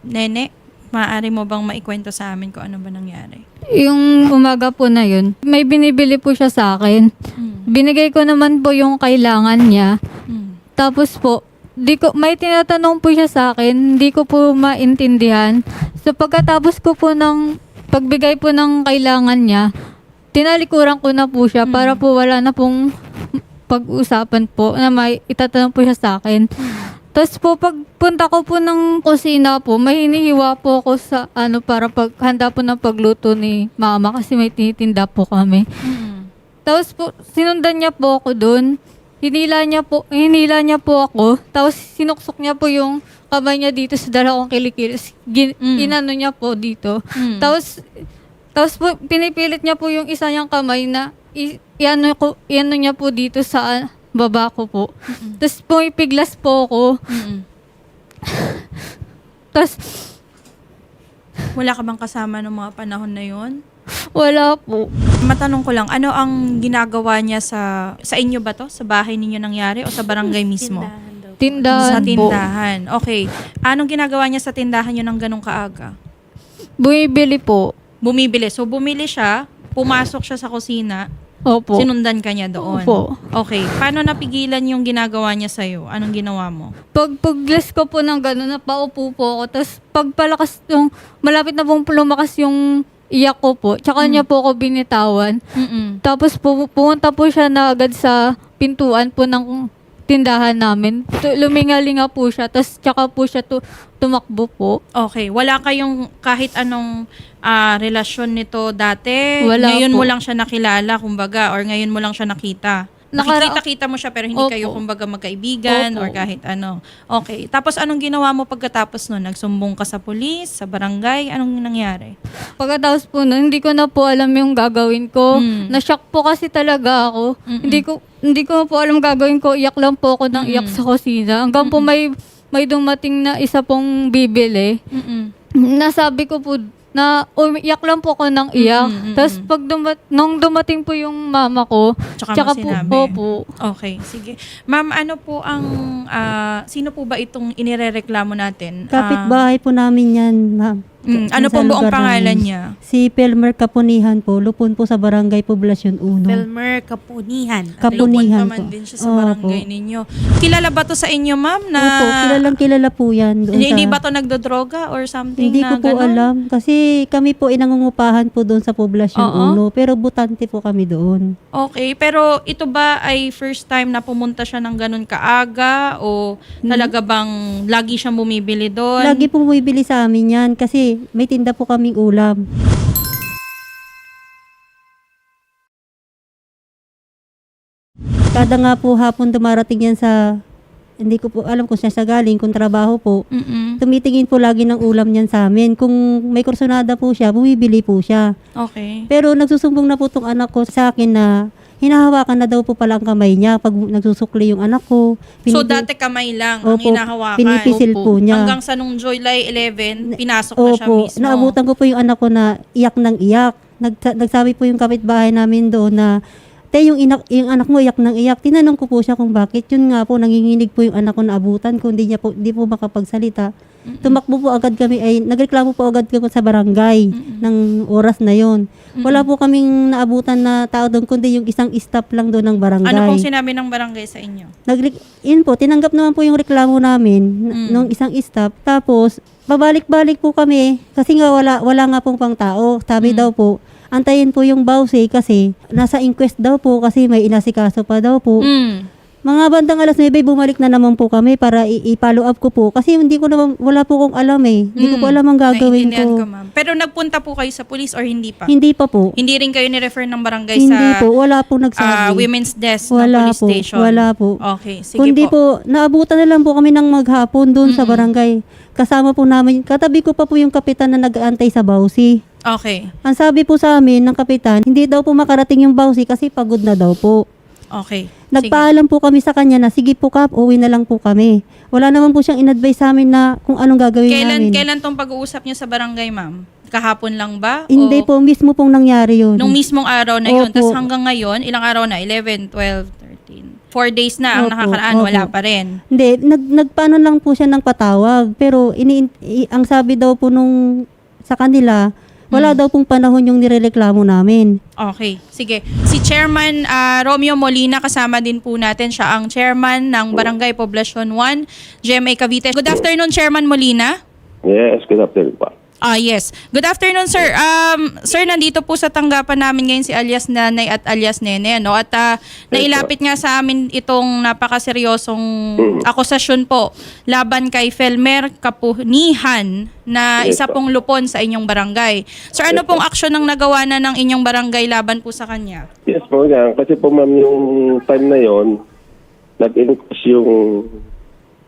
Nene, maaari mo bang maikwento sa amin kung ano ba nangyari? Yung umaga po na yun, may binibili po siya sa akin. Mm. Binigay ko naman po yung kailangan niya. Mm. Tapos po, di ko, may tinatanong po siya sa akin, hindi ko po maintindihan. So pagkatapos ko po ng pagbigay po ng kailangan niya, tinalikuran ko na po siya Mm. para po wala na pong pag-usapan po na may itatanong po siya sa akin. Tapos po, pagpunta ko po ng kusina po, may hinihiwa po ako sa ano para pag handa po ng pagluto ni mama kasi may tinitinda po kami. Mm. Tapos po, sinundan niya po ako doon. Hinila niya po, hinila niya po ako. Tapos sinuksok niya po yung kamay niya dito sa dalawang kilikils. Gin, Mm. Inano niya po dito. Mm. Tapos, tapos po, pinipilit niya po yung isa niyang kamay na i, iano, ko, iano niya po dito sa baba ko po. Mm-mm. Tapos pumipiglas po ako. Mm-mm. Tapos Wala ka bang kasama ng mga panahon na yon? wala po. Matanong ko lang, ano ang ginagawa niya sa sa inyo ba to? Sa bahay ninyo nangyari o sa barangay mismo? Tindahan sa po. tindahan. Okay. Anong ginagawa niya sa tindahan niyo ng ganong kaaga? Bumibili po. Bumibili. So bumili siya, pumasok siya sa kusina, Opo. sinundan ka niya doon. Opo. Okay. Paano napigilan yung ginagawa niya sa'yo? Anong ginawa mo? pag paglas ko po ng gano'n, napaupo po ako. Tapos pagpalakas yung, malapit na pong lumakas yung iyak ko po. Tsaka Mm. niya po ako binitawan. Mm-mm. Tapos pu- pumunta po siya na agad sa pintuan po ng tindahan namin. Tu- Lumingalinga po siya. Tapos tsaka po siya tu- tumakbo po. Okay. Wala kayong kahit anong ah, relasyon nito dati? Wala ngayon po. mo lang siya nakilala, kumbaga, or ngayon mo lang siya nakita? Nakara- Nakikita-kita mo siya pero hindi Opo. kayo kumbaga magkaibigan Opo. or kahit ano. Okay. Tapos anong ginawa mo pagkatapos nun? Nagsumbong ka sa pulis, sa barangay? Anong nangyari? Pagkatapos po nun, hindi ko na po alam yung gagawin ko. Mm. Na-shock po kasi talaga ako. Mm-mm. Hindi ko hindi ko po alam gagawin ko. Iyak lang po ako ng iyak sa kusina. Hanggang po may may dumating na isa pong bibili. Mm-mm. Nasabi ko po na umiyak lang po ako ng iyak. Mm, mm, Tapos pag dumat nung dumating po yung mama ko, Tsaka, tsaka po, sinabi. opo. Okay, sige. Ma'am, ano po ang, ah, sino po ba itong inirereklamo natin? Ah, Kapit-bahay po namin yan, ma'am. Mm, ano po buong pangalan niya? Si Pelmer Kapunihan po, lupon po sa Barangay Poblasyon 1. Pelmer Kapunihan. Kapunihan Lupon po. din siya sa Opo. barangay ninyo. Kilala ba to sa inyo, ma'am? Na, Opo, kilalang kilala po yan. doon hindi, hindi sa- ba to nagdodroga or something Hindi na ko po ganon? alam. Kasi kami po inangungupahan po doon sa Poblasyon Oo. 1. Pero butante po kami doon. Okay, pero ito ba ay first time na pumunta siya ng ganun kaaga o talaga bang lagi siyang bumibili doon? Lagi po bumibili sa amin yan kasi may tinda po kaming ulam. Kada nga po hapon dumarating yan sa, hindi ko po alam kung siya sa galing, kung trabaho po. Mm-mm. Tumitingin po lagi ng ulam niyan sa amin. Kung may kursunada po siya, bumibili po siya. Okay. Pero nagsusumbong na po tong anak ko sa akin na hinahawakan na daw po pala ang kamay niya pag nagsusukli yung anak ko. So Pinipi- dati kamay lang ang Opo, hinahawakan. pinipisil Opo. po niya. Hanggang sa nung July 11, pinasok na siya Opo, mismo. naabutan ko po yung anak ko na iyak ng iyak. Nagsa- nagsabi po yung kapitbahay namin doon na, te, yung, inak, yung anak mo iyak ng iyak. Tinanong ko po siya kung bakit. Yun nga po, nanginginig po yung anak ko na abutan kung di, niya po, di po makapagsalita. Tumakbo po agad kami, ay nagreklamo po agad kami sa barangay ng oras na yon. Wala po kaming naabutan na tao doon, kundi yung isang staff lang doon ng barangay. Ano pong sinabi ng barangay sa inyo? Nagre- yun po, tinanggap naman po yung reklamo namin Mm. nung isang staff. Tapos, babalik-balik po kami kasi nga wala, wala nga pong pang tao. Sabi Mm. daw po, antayin po yung bawsi kasi nasa inquest daw po kasi may inasikaso pa daw po. Mm. Mga bandang alas 9, bumalik na naman po kami para i-follow up ko po. Kasi hindi ko naman, wala po kong alam eh. Hindi ko po Mm. alam ang gagawin Naiintindihan ko. ko, ma'am. Pero nagpunta po kayo sa police or hindi pa? Hindi pa po. Hindi rin kayo ni-refer ng barangay Hindi sa po. Wala po ah, nagsabi. women's desk ng wala police po. station? Wala po. Okay, sige Kundi po. po. naabutan na lang po kami ng maghapon doon sa barangay. Kasama po namin, katabi ko pa po yung kapitan na nag-aantay sa Bausi. Okay. Ang sabi po sa amin ng kapitan, hindi daw po makarating yung Bausi kasi pagod na daw po. Okay. Nagpaalam po kami sa kanya na sige po kap, uwi na lang po kami. Wala naman po siyang in-advise sa amin na kung anong gagawin Kailan, namin. kailan tong pag-uusap niyo sa barangay, ma'am? Kahapon lang ba? Hindi O po, mismo pong nangyari yun. Nung mismong araw na yun. Opo. Tapos hanggang ngayon, ilang araw na? 11, 12, 13. Four days na ang Opo, nakakaraan, opo. wala pa rin. Hindi, nag, nagpaano lang po siya ng patawag. Pero ini, i- ang sabi daw po nung sa kanila, wala daw pong panahon yung nirereklamo namin. Okay, sige. Si Chairman ah, Romeo Molina, kasama din po natin. Siya ang chairman ng Barangay Poblacion 1, GMA Cavite. Good afternoon, Chairman Molina. Yes, good afternoon pa. Ah, yes. Good afternoon, sir. Um, sir, nandito po sa tanggapan namin ngayon si alias Nanay at alias Nene, no? At ah, nailapit nga sa amin itong napakaseryosong akusasyon po laban kay Felmer Kapunihan na isa po. pong lupon sa inyong barangay. Sir, ano pong aksyon ang nagawa na ng inyong barangay laban po sa kanya? Yes po yan. Kasi po ma'am yung time na yon nag-increase yung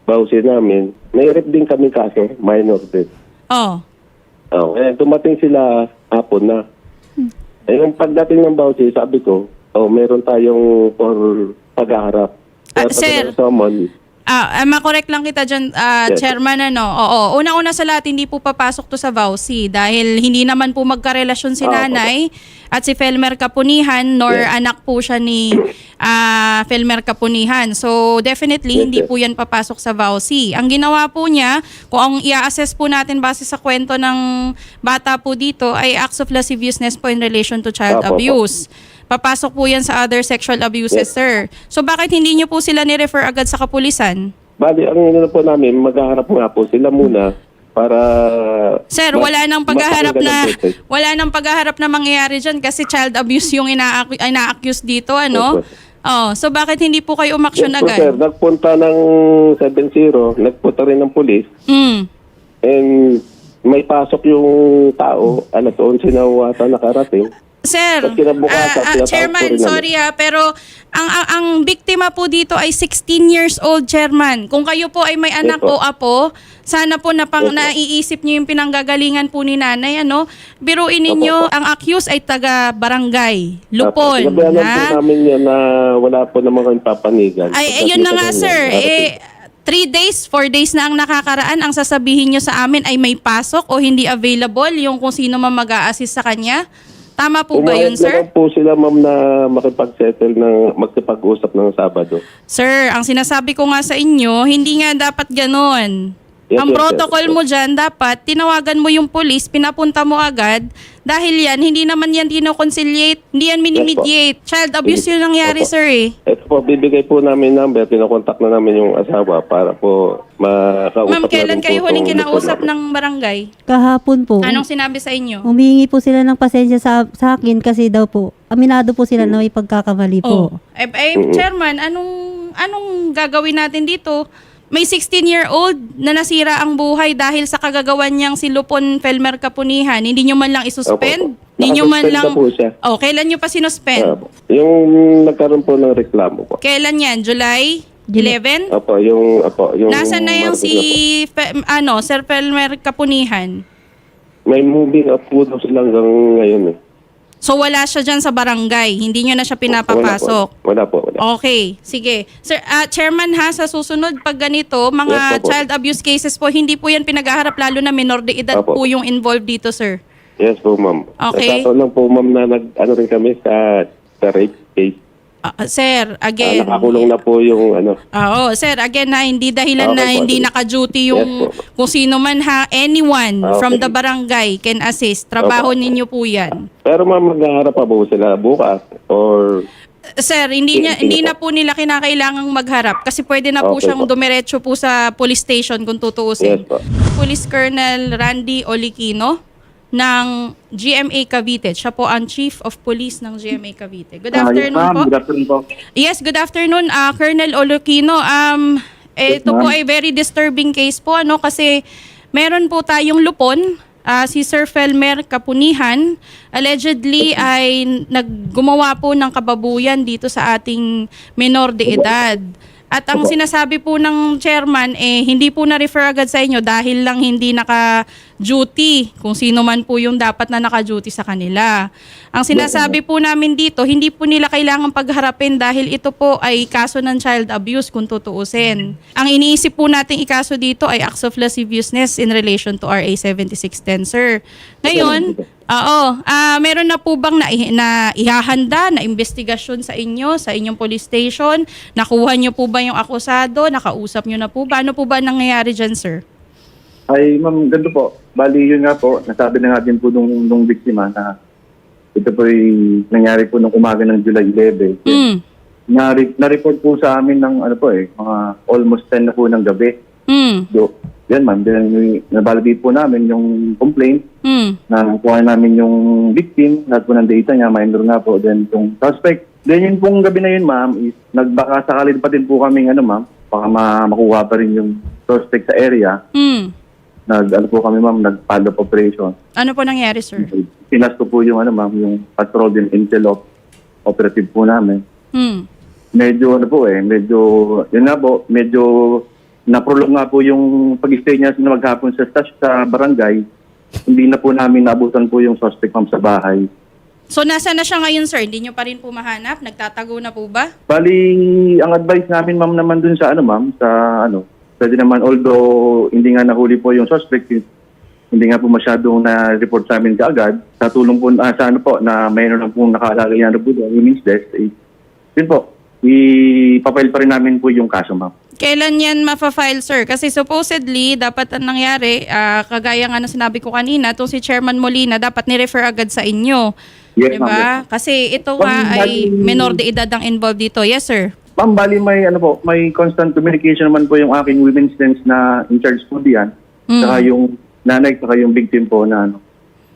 bawsi namin. May rep din kami kaso, minor din. Oh. Oh, eh, dumating sila hapon na. Eh, yung pagdating ng bawsi, sabi ko, oh, meron tayong for pag-aharap. Ah, Kaya sir. pag- summon, Ah, ah, makorek lang kita dyan, ah, Yes. Chairman, ano. Oo, una-una sa lahat, hindi po papasok to sa VAUSI dahil hindi naman po magkarelasyon si Ah, nanay at si Felmer Kapunihan nor Yes. anak po siya ni ah, Felmer Kapunihan. So, definitely, Yes, hindi yes. po yan papasok sa VAUSI. Ang ginawa po niya, kung ang i-assess po natin base sa kwento ng bata po dito, ay acts of lasciviousness po in relation to child Apo, apo. abuse. Papasok po yan sa other sexual abuses, Yes. sir. So bakit hindi niyo po sila ni-refer agad sa kapulisan? Bali, ang ano po namin, maghaharap nga po sila muna para... Sir, wala nang paghaharap na wala nang paghaharap na mangyayari diyan kasi child abuse yung ina ina-accuse dito, ano? Opo. Oh, so bakit hindi po kayo umaksyon Yes po, sir. agad? Nagpunta ng 7-0, nagpunta rin ng pulis, Mm. and may pasok yung tao, alas 11 na uwata nakarating. Sir, Ba't kinabukasan, ah, ah, Chairman, rin sorry ha, pero ang, ang ang biktima po dito ay 16 years old, Chairman. Kung kayo po ay may anak po. o apo, sana po na pang Yes po. naiisip niyo yung pinanggagalingan po ni nanay, ano? Biruin ninyo, Opo, ang accused ay taga barangay, Lupon, Sinabayanan po ha? namin yan na wala po naman kayong papanigan. Ay, ayun na nga, sir. Eh, three days, four days na ang nakakaraan. Ang sasabihin nyo sa amin ay may pasok o hindi available yung kung sino man mag assist sa kanya. Tama po ba yun, sir? naman po sila, ma'am, na makipag-settle ng magkipag-usap ng Sabado. Sir, ang sinasabi ko nga sa inyo, hindi nga dapat ganon. Yes, ang yes, protocol yes. mo dyan, dapat tinawagan mo yung police, pinapunta mo agad. Dahil yan, hindi naman yan dinoconciliate, hindi yan minimediate. Child abuse yung nangyari, sir eh. Ito po, bibigay po namin number, pinakontak na namin yung asawa para po makausap Ma'am, kailan kayo huling kinausap ng barangay? Kahapon po, Anong sinabi sa inyo? humihingi po sila ng pasensya sa, sa akin kasi daw po, aminado po sila na may pagkakamali po. Oh. Eh, eh, chairman, anong anong gagawin natin dito? May 16-year-old na nasira ang buhay dahil sa kagagawan niyang si Lupon Felmer Kapunihan. Hindi niyo man lang isuspend? Opo, opo. Hindi niyo man lang... po siya. Oh, kailan niyo pa sinuspend? Ah, yung nagkaroon po ng reklamo po. kailan yan? July 11? Opo, yung, opo, yung... Nasaan na yung si, Fe- ano, Sir Felmer Kapunihan? May moving up po daw sila hanggang ngayon eh. So wala siya dyan sa barangay. Hindi niyo na siya pinapapasok. Wala po, wala po. Wala. Okay, sige. Sir, ah, Chairman ha, sa susunod pag ganito, mga Yes, child abuse cases po, hindi po yan pinagaharap lalo na minor de edad Opo. po yung involved dito, sir. Yes po, ma'am. Okay. Nagkataon lang po, ma'am, na nag, ano rin kami sa, sa rape case. Ah, sir, again. nakakulong na po yung, ano, Ah, Oo, sir, again ha, hindi dahilan Okay na po, hindi naka-duty yung Yes po. kung sino man ha, anyone Ah, from okay. the barangay can assist. Trabaho Opo. ninyo po yan. pero ma'am, maghaharap pa po sila bukas or Sir, hindi niya hindi na po nila kinakailangang magharap kasi pwede na po Okay siyang po. dumiretso po sa police station kung tutuusin. Yes po. Police Colonel Randy Olikino ng GMA Cavite. Siya po ang Chief of Police ng GMA Cavite. Good afternoon po. Good afternoon po. Yes, good afternoon, ah, Colonel Olokino. Um, ito po ay very disturbing case po, ano, kasi meron po tayong lupon, ah, si Sir Felmer Kapunihan. Allegedly ay naggumawa po ng kababuyan dito sa ating minor de edad. At ang sinasabi po ng chairman, eh, hindi po na-refer agad sa inyo dahil lang hindi naka-duty kung sino man po yung dapat na naka-duty sa kanila. Ang sinasabi po namin dito, hindi po nila kailangan pagharapin dahil ito po ay kaso ng child abuse kung tutuusin. Ang iniisip po nating ikaso dito ay acts of lasciviousness in relation to RA 7610, sir. Ngayon, Oo. Ah, meron na po bang na, na ihahanda na investigasyon sa inyo, sa inyong police station? Nakuha niyo po ba yung akusado? Nakausap niyo na po ba? Ano po ba nangyayari dyan, sir? Ay, ma'am, ganito po. Bali, yun nga po, nasabi na nga din po nung, nung biktima na ito po nangyari po nung umaga ng July 11. Mm. Na- na-report po sa amin ng ano po eh, mga almost 10 na po ng gabi. Mm. Do, yan ma'am, then nabalidate po namin yung complaint Mm. na nakuha namin yung victim, lahat po ng data niya, minor nga po, then yung suspect. Then yun pong gabi na yun ma'am, is nagbaka sakali pa din po kaming ano ma'am, baka ma- makuha pa rin yung suspect sa area. Mm. Nag, ano po kami ma'am, nag-follow up operation. Ano po nangyari, sir? Pinas ko po yung ano ma'am, yung patrol din intel op, operative po namin. Mm. Medyo ano po eh, medyo, yun nga po, medyo naprolong nga po yung pag-stay niya na maghapon sa stash sa barangay. Hindi na po namin nabutan po yung suspect ma'am sa bahay. So, nasa na siya ngayon, sir? Hindi niyo pa rin po mahanap? Nagtatago na po ba? Bali, ang advice namin ma'am naman dun sa ano ma'am, sa ano, pwede naman although hindi nga nahuli po yung suspect, hindi nga po masyadong na-report sa amin kaagad. Sa tulong po, ah, sa ano po, na mayroon lang pong nakaalala yan po doon, women's desk, eh, yun po, ipapile pa rin namin po yung kaso ma'am. Kailan yan mapafile, sir? Kasi supposedly, dapat ang nangyari, ah, kagaya nga na sinabi ko kanina, itong si Chairman Molina, dapat ni-refer agad sa inyo. Yes, diba? ma'am. Kasi ito nga ay menor de edad ang involved dito. Yes, sir. Ma'am, bali may ano po, may constant communication naman po yung aking women's desk na in charge po diyan. Mm. Saka yung nanay, saka yung victim po na ano.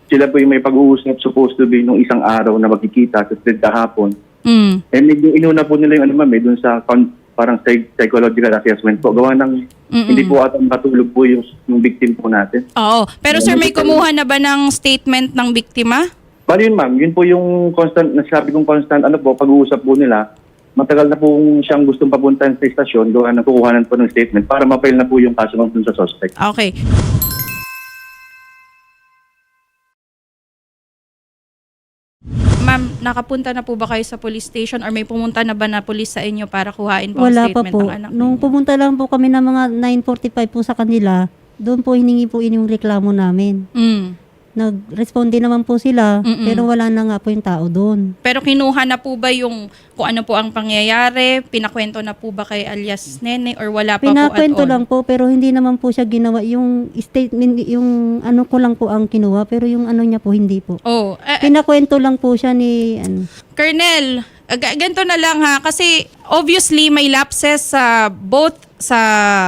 Sila po yung may pag-uusap supposed to be nung isang araw na magkikita sa street kahapon. Mm. And yung inuna po nila yung ano ma'am, eh, dun sa con- parang psych- psychological assessment po. Gawa ng Mm-mm. hindi po ata matulog po yung, yung victim po natin. Oo. Pero sir, may kumuha na ba ng statement ng biktima? Bali yun ma'am, yun po yung constant, nasabi kong constant, ano po, pag-uusap po nila. Matagal na po siyang gustong papuntahan sa istasyon, gawa ng kukuhanan po ng statement para ma-file na po yung kaso ng dun sa suspect. Okay. Ma'am, nakapunta na po ba kayo sa police station or may pumunta na ba na police sa inyo para kuhain po ang Wala pa statement po. ng anak Nung ninyo? pumunta lang po kami ng mga 9.45 po sa kanila, doon po hiningi po yun yung reklamo namin. Mm. Nag-responde naman po sila, Mm-mm. pero wala na nga po yung tao doon. Pero kinuha na po ba yung kung ano po ang pangyayari? Pinakwento na po ba kay alias Nene or wala pa po at Pinakwento all? lang po, pero hindi naman po siya ginawa. Yung statement, yung ano ko lang po ang kinuha, pero yung ano niya po, hindi po. Oh, eh, Pinakwento lang po siya ni, ano, Colonel, ganito na lang ha kasi obviously may lapses sa both sa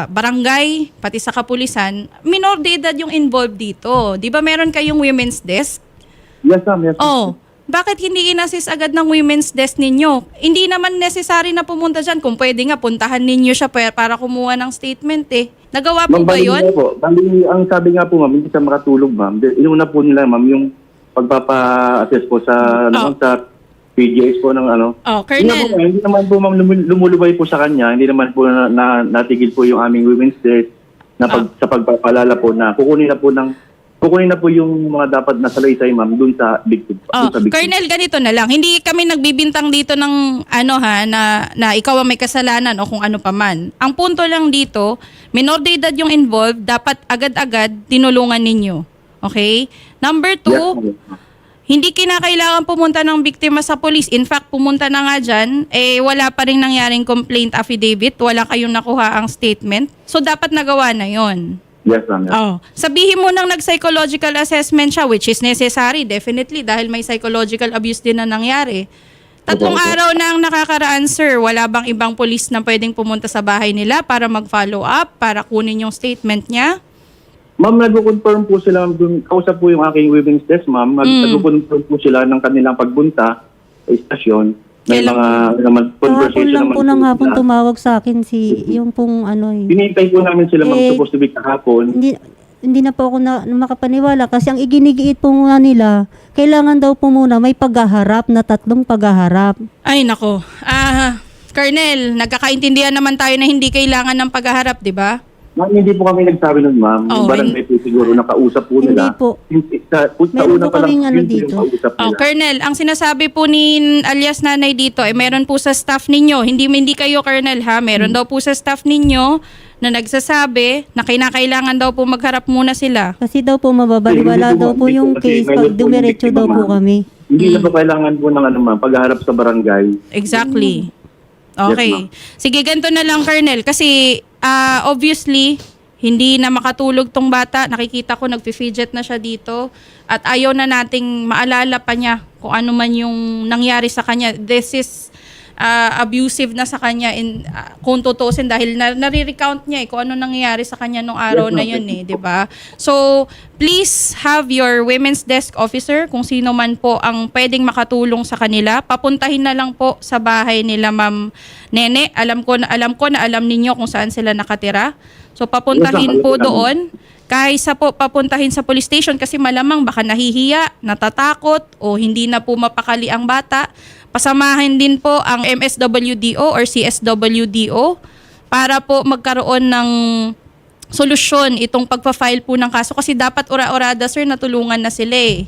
barangay pati sa kapulisan. Minor de edad yung involved dito. 'Di ba meron kayong women's desk? Yes ma'am, yes ma'am. Oh, bakit hindi inassist agad ng women's desk ninyo? Hindi naman necessary na pumunta dyan. Kung pwede nga, puntahan ninyo siya pa- para kumuha ng statement eh. Nagawa po Ma'am, ba bali yun? nga po. Bali, ang sabi nga po ma'am, hindi siya makatulog ma'am. Inuna po nila ma'am yung pagpapa-assess po sa, ano, Oh. sa PGS po ng ano. Oh, Hindi, naman po, Colonel. hindi naman po ma'am lumu- lumulubay po sa kanya. Hindi naman po na, na, natigil po yung aming women's desk na pag, sa pagpapalala po na kukunin na po ng kukunin na po yung mga dapat na salaysay ma'am dun sa victim. Oh, dun sa victim. Colonel, ganito na lang. Hindi kami nagbibintang dito ng ano ha, na, na ikaw ang may kasalanan o kung ano pa man. Ang punto lang dito, minor de edad yung involved, dapat agad-agad tinulungan ninyo. Okay? Number two, Yes. Hindi kinakailangan pumunta ng biktima sa police. In fact, pumunta na nga dyan, eh wala pa rin nangyaring complaint affidavit, wala kayong nakuha ang statement. So, dapat nagawa na yon. Yes, ma'am. Yes. Oh, sabihin mo nang nag-psychological assessment siya which is necessary definitely dahil may psychological abuse din na nangyari. Tatlong opo. araw na ang nakakaraan, sir. Wala bang ibang polis na pwedeng pumunta sa bahay nila para mag-follow up, para kunin yung statement niya? Ma'am, nag-confirm po sila, kausap po yung aking women's desk, ma'am. Mm. Nag-confirm po sila ng kanilang pagbunta sa istasyon. May Kailan- mga naman, kahapon conversation lang naman po ng hapon sila. tumawag sa akin si, yung pong ano eh. Hinihintay po namin sila, ma'am, Eh, supposed to be kahapon. hindi hindi na po ako na, na makapaniwala kasi ang iginigiit po nga nila, kailangan daw po muna may paghaharap na tatlong paghaharap. Ay, nako. Ah, Colonel, nagkakaintindihan naman tayo na hindi kailangan ng paghaharap, di ba? Ma'am, hindi po kami nagsabi nun, ma'am. Oh, yung barangay po siguro nakausap po Hindi nila. po. Hindi Sa, sa Meron una po pa lang, kaming ano yun po yung dito. kausap Oh, nila. Colonel, ang sinasabi po ni alias nanay dito, eh, meron po sa staff ninyo, hindi hindi kayo Colonel ha, meron daw po sa staff ninyo na nagsasabi na kinakailangan daw po magharap muna sila. Kasi daw po mababaliwala Hindi po, daw po hindi po yung kasi case pag po yung dumiretso daw po kami. Hindi na po kailangan po ng ano, ma'am, pagharap sa barangay. Exactly. Yes, Okay. ma'am. Sige, ganito na lang, Colonel. Kasi, ah, obviously, hindi na makatulog tong bata. Nakikita ko, nagpi-fidget na siya dito. At ayaw na nating maalala pa niya kung ano man yung nangyari sa kanya. This is ah, abusive na sa kanya in, ah, kung tutusin dahil na, nare-recount niya eh kung ano nangyari sa kanya nung araw Yes, na yun eh, 'di ba? So, please have your women's desk officer kung sino man po ang pwedeng makatulong sa kanila. Papuntahin na lang po sa bahay nila Ma'am Nene. Alam ko na alam ko na alam ninyo kung saan sila nakatira. So papuntahin po doon. Kaysa po papuntahin sa police station kasi malamang baka nahihiya, natatakot o hindi na po mapakali ang bata. Pasamahin din po ang MSWDO or CSWDO para po magkaroon ng solusyon itong pagpa-file po ng kaso kasi dapat ura-urada sir natulungan na sila eh.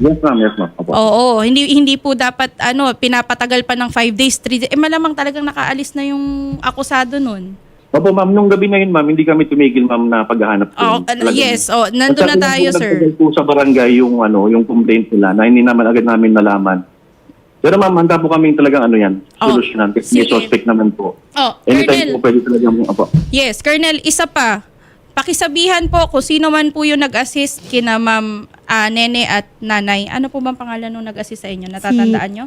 Yes, ma'am. Yes, ma'am. Opo. Oo, hindi hindi po dapat ano pinapatagal pa ng 5 days, 3 days. Eh malamang talagang nakaalis na yung akusado nun. Opo, ma'am. Nung gabi na yun, ma'am, hindi kami tumigil, ma'am, na paghahanap. Oh, ano, yes, oh, nandun na tayo, sir. po sa barangay yung, ano, yung complaint nila na hindi naman agad namin nalaman. Pero ma'am, handa po kami talagang ano yan, Oh, solusyonan. Kasi may suspect naman po. Oh, Anytime Colonel. po pwede talagang, opo. Yes, Colonel, isa pa. Pakisabihan po kung sino man po yung nag-assist kina Ma'am ah, Nene at Nanay. Ano po bang pangalan nung nag-assist sa inyo? Natatandaan nyo?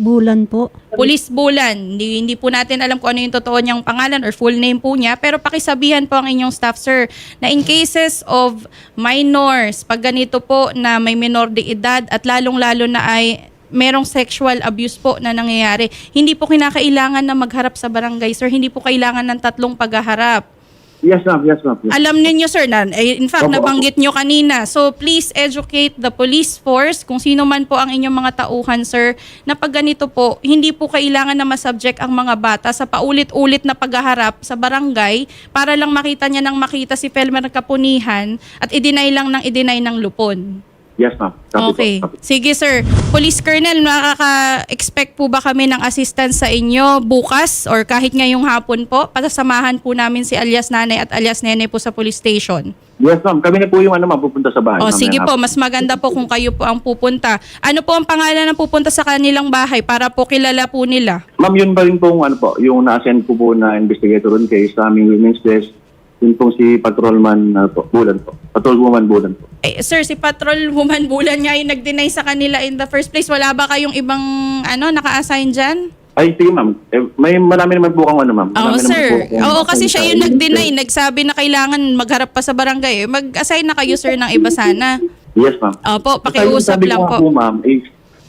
Bulan po. Police Bulan. Hindi, hindi po natin alam kung ano yung totoo niyang pangalan or full name po niya. Pero pakisabihan po ang inyong staff, sir, na in cases of minors, pag ganito po na may minor de edad at lalong-lalo na ay merong sexual abuse po na nangyayari, hindi po kinakailangan na magharap sa barangay, sir. Hindi po kailangan ng tatlong paghaharap. Yes, ma'am. Yes, ma'am. Yes. Alam ninyo sir na eh, in fact Opo, nabanggit nyo kanina. So please educate the police force kung sino man po ang inyong mga tauhan sir na pag ganito po hindi po kailangan na masubject ang mga bata sa paulit-ulit na paghaharap sa barangay para lang makita niya nang makita si Felmer Kapunihan at i-deny lang ng i-deny ng lupon. Yes, ma'am. Copy Okay. Po. Copy. Sige sir. Police Colonel, makaka-expect po ba kami ng assistance sa inyo bukas or kahit ngayong hapon po? Pasasamahan po namin si alias nanay at alias nene po sa police station. Yes, ma'am. Kami na po yung ano, ma'am, pupunta sa bahay. O ma'am, sige po, mas maganda po kung kayo po ang pupunta. Ano po ang pangalan ng pupunta sa kanilang bahay para po kilala po nila? Ma'am, yun ba rin pong ano po, yung na-send ko po na investigator on case sa aming women's desk, yun pong si Patrolman uh, po, Bulan po. Patrolwoman Bulan po. Eh, sir, si Patrol Woman Bulan nga yung nag-deny sa kanila in the first place. Wala ba kayong ibang ano naka-assign dyan? Ay, sige ma'am. Eh, may marami naman po kang ano, ma'am. Oo, Marami naman sir. po Oo, kasi siya yung nag-deny. Nagsabi na kailangan magharap pa sa barangay. Eh, Mag-assign na kayo, sir, ng iba sana. Yes, ma'am. Opo, pakiusap sabi lang nga po. ma'am, is,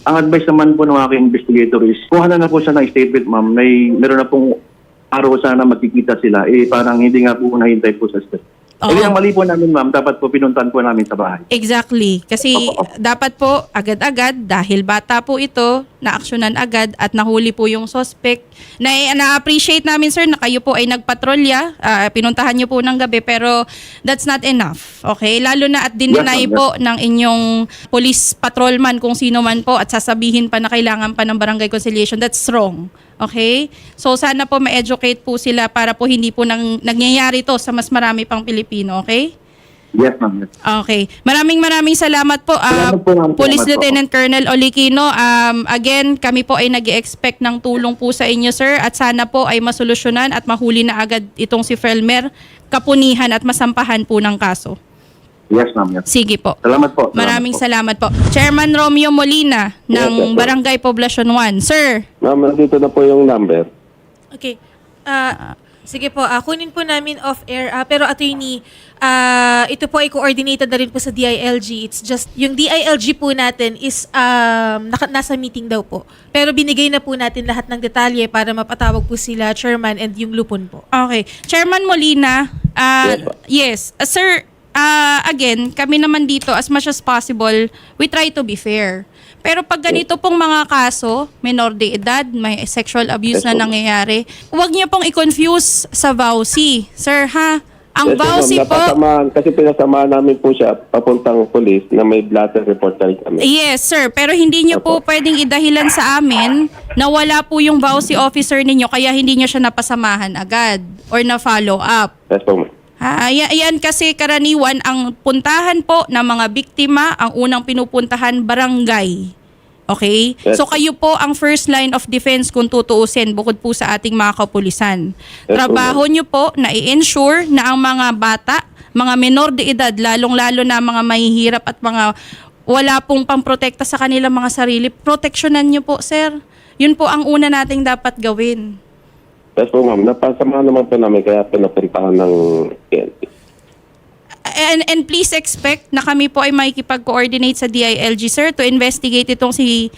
ang advice naman po ng aking investigator is, kuha na na po siya ng statement, ma'am. May, meron na pong araw sana magkikita sila. Eh, parang hindi nga po nahintay po sa step. Oo. Eh, ang mali po namin, ma'am, dapat po pinuntan po namin sa bahay. Exactly. Kasi opo. dapat po agad-agad dahil bata po ito, naaksyonan agad at nahuli po yung suspect. Na, na-appreciate namin sir na kayo po ay nagpatrolya, ah, pinuntahan niyo po ng gabi pero that's not enough. Okay? Lalo na at dininay Yes, po ng inyong police patrolman kung sino man po at sasabihin pa na kailangan pa ng barangay conciliation. That's wrong. Okay? So sana po ma-educate po sila para po hindi po nang, nangyayari to sa mas marami pang Pilipino. Okay? Yes, ma'am. Yes. Okay. Maraming maraming salamat po. ah, Salamat po, ma'am. Police Salamat po. Lieutenant Colonel Olikino. Um, again, kami po ay nag expect ng tulong po sa inyo, sir. At sana po ay masolusyonan at mahuli na agad itong si Felmer kapunihan at masampahan po ng kaso. Yes, ma'am. Yes. Sige po. Salamat po. Salamat Maraming po. salamat po. Chairman Romeo Molina Yes, ng yes, sir. Barangay Poblacion 1. Sir, Ma'am, nandito na po yung number. Okay. Ah, sige po, ah, kunin po namin off-air. ah, pero attorney, ah, ito po ay coordinated na rin po sa DILG. It's just, yung DILG po natin is um, naka, nasa meeting daw po. Pero binigay na po natin lahat ng detalye para mapatawag po sila, chairman, and yung lupon po. Okay. Chairman Molina, ah, Yes. Ah, sir, ah, again, kami naman dito, as much as possible, we try to be fair. Pero pag ganito pong mga kaso, minor de edad, may sexual abuse Yes, na nangyayari, huwag niyo pong i-confuse sa VAUSI. Sir, ha? Ang Yes, VAUSI po, Kasi pinasamahan namin po siya papuntang police na may blatter report na kami. Yes, sir. Pero hindi niyo po pwedeng idahilan sa amin na wala po yung VAUSI officer ninyo kaya hindi niyo siya napasamahan agad or na-follow up. Yes po, ma'am. Ya- yan kasi karaniwan ang puntahan po ng mga biktima, ang unang pinupuntahan barangay. Okay? Yes. So kayo po ang first line of defense kung tutuusin bukod po sa ating mga kapulisan. Yes, Trabaho nyo po na i-ensure na ang mga bata, mga menor de edad, lalong-lalo na mga mahihirap at mga wala pong pamprotekta sa kanilang mga sarili, proteksyonan nyo po, sir. Yun po ang una nating dapat gawin. Yes po, ma'am. Napasamahan naman po namin kaya pinapuntahan ng PNP. And, and please expect na kami po ay makikipag-coordinate sa DILG, sir, to investigate itong si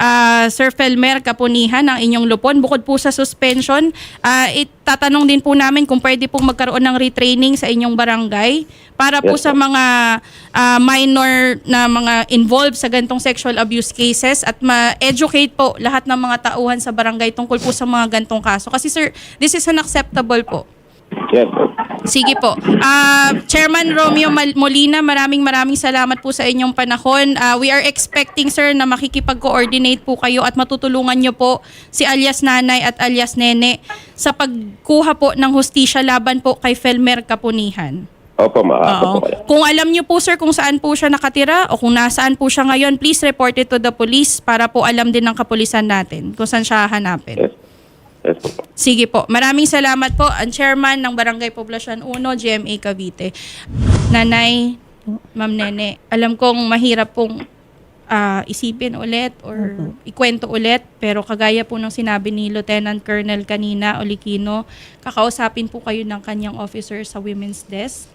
ah, Sir Felmer Kapunihan ng inyong lupon. Bukod po sa suspension, ah, itatanong din po namin kung pwede pong magkaroon ng retraining sa inyong barangay para po Yes, sa po. mga ah, minor na mga involved sa gantong sexual abuse cases at ma-educate po lahat ng mga tauhan sa barangay tungkol po sa mga gantong kaso. Kasi sir, this is unacceptable po. Yes. Sige po. Ah, Chairman Romeo Mal- Molina, maraming maraming salamat po sa inyong panahon. Ah, we are expecting, sir, na makikipag-coordinate po kayo at matutulungan nyo po si alias nanay at alias nene sa pagkuha po ng hustisya laban po kay Felmer Kapunihan. Opo, maaasa Oo. po kayo. Kung alam niyo po sir kung saan po siya nakatira o kung nasaan po siya ngayon, please report it to the police para po alam din ng kapulisan natin kung saan siya hanapin. Yes. Yes po. Sige po. Maraming salamat po ang chairman ng Barangay Poblasyon 1, GMA Cavite. Nanay, Ma'am Nene, alam kong mahirap pong ah, isipin ulit or ikwento ulit pero kagaya po ng sinabi ni Lieutenant Colonel kanina Olikino, kakausapin po kayo ng kanyang officer sa women's desk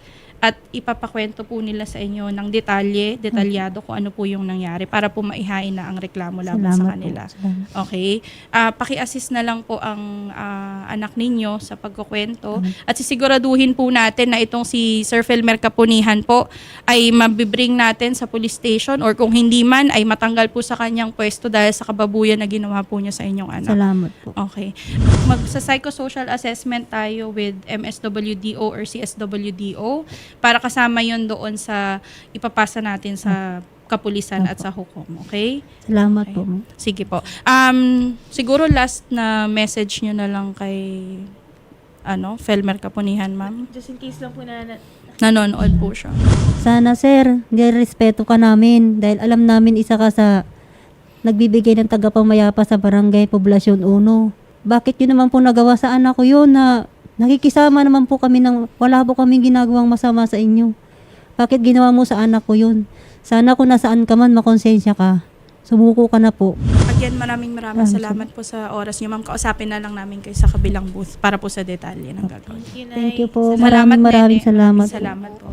at ipapakwento po nila sa inyo ng detalye, detalyado kung ano po yung nangyari para po maihain na ang reklamo laban sa Salamat po. kanila. Salamat. Okay. Ah, paki-assist na lang po ang ah, anak ninyo sa pagkukwento at sisiguraduhin po natin na itong si Sir Felmer Kapunihan po ay mabibring natin sa police station or kung hindi man ay matanggal po sa kanyang pwesto dahil sa kababuyan na ginawa po niya sa inyong anak. Salamat po. Okay. Mag sa psychosocial assessment tayo with MSWDO or CSWDO para kasama yon doon sa ipapasa natin sa kapulisan at sa hukom. Okay? Salamat Okay. po. ma'am. Sige po. Um, siguro last na message nyo na lang kay ano, Felmer Kapunihan, ma'am. Just in case lang po na, na Nanonood po siya. Sana sir, respeto ka namin dahil alam namin isa ka sa nagbibigay ng tagapamayapa sa barangay Poblasyon 1. Bakit yun naman po nagawa sa anak ko yun na nakikisama naman po kami ng wala po kaming ginagawang masama sa inyo. Bakit ginawa mo sa anak ko yun? Sana kung nasaan ka man, makonsensya ka. Sumuko ka na po. Again, maraming maraming Maraming salamat po sa oras nyo, ma'am. Kausapin na lang namin kayo sa kabilang booth para po sa detalye ng gagawin. Thank you, Nay. Thank you po. Salamat, Maraming maraming Nene. salamat. po. Salamat po.